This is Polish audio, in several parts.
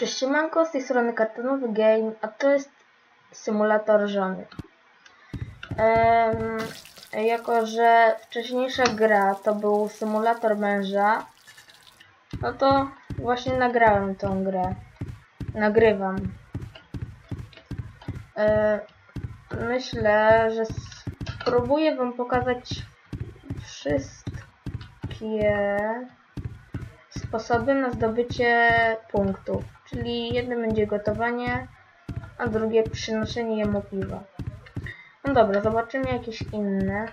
Cześć, siemanko, z tej strony Kartonowy Game, a to jest symulator żony. Em, jako, że wcześniejsza gra to był symulator męża, no to właśnie nagrałem tą grę. Nagrywam. Myślę, że spróbuję wam pokazać wszystkie sposoby na zdobycie punktów. Czyli jednym będzie gotowanie, a drugie przynoszenie jemu piwa. No dobra, zobaczymy jakieś inne.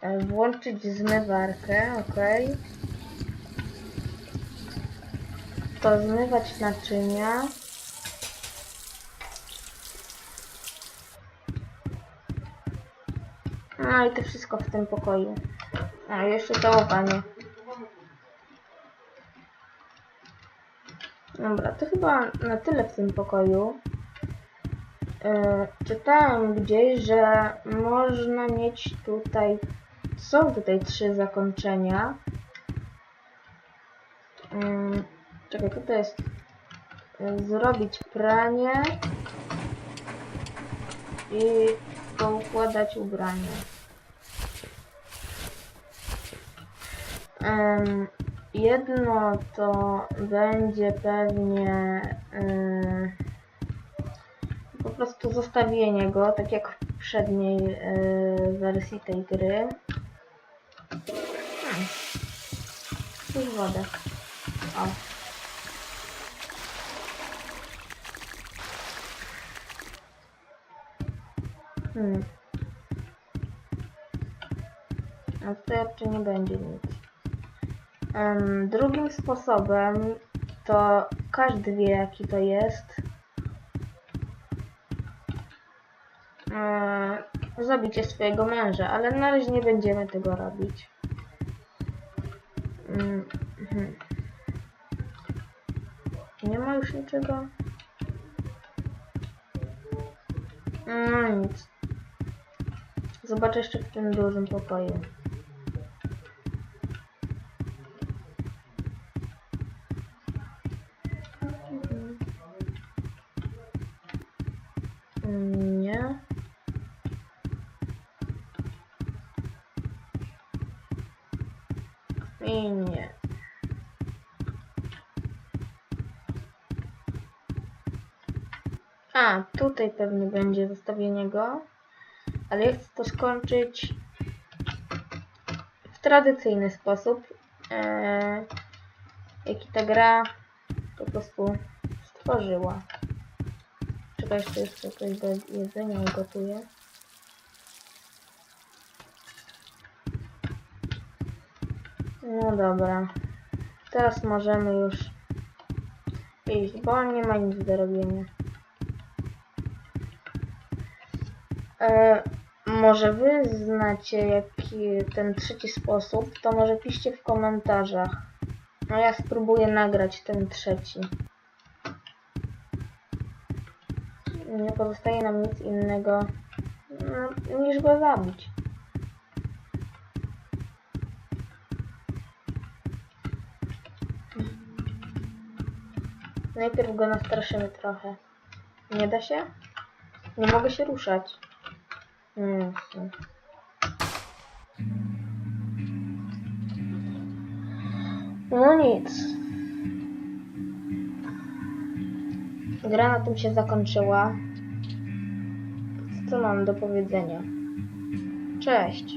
E, Włączyć zmywarkę, ok. To zmywać naczynia. No i to wszystko w tym pokoju. A jeszcze całowanie. Dobra, to chyba na tyle w tym pokoju. Yy, czytałem gdzieś, że można mieć tutaj. Są tutaj trzy zakończenia. Yy, czekaj, co to jest? Yy, zrobić pranie i poukładać ubrania. Em, jedno to będzie pewnie em, po prostu zostawienie go, tak jak w poprzedniej e, wersji tej gry. Hmm. Wodę. O. Hmm. A tutaj jeszcze nie będzie nic. Em, drugim sposobem to każdy wie jaki to jest. Em, zabicie swojego męża, ale na razie nie będziemy tego robić. Mm, mhm. Nie ma już niczego. No nic. Zobaczę jeszcze w tym dużym pokoju. Nie. I nie. A, tutaj pewnie będzie zostawienie go. Ale ja chcę to skończyć w tradycyjny sposób. Eee, jaki ta gra po prostu stworzyła. Jeszcze jeszcze coś do jedzenia ugotuję. No dobra. Teraz możemy już iść, bo nie ma nic do robienia. E, może wy znacie jaki ten trzeci sposób, to może piszcie w komentarzach. No ja spróbuję nagrać ten trzeci. Nie pozostaje nam nic innego no, niż go zabić. Najpierw go nastraszymy trochę. Nie da się? Nie mogę się ruszać. Mm. No nic. Gra na tym się zakończyła. Co mam do powiedzenia? Cześć.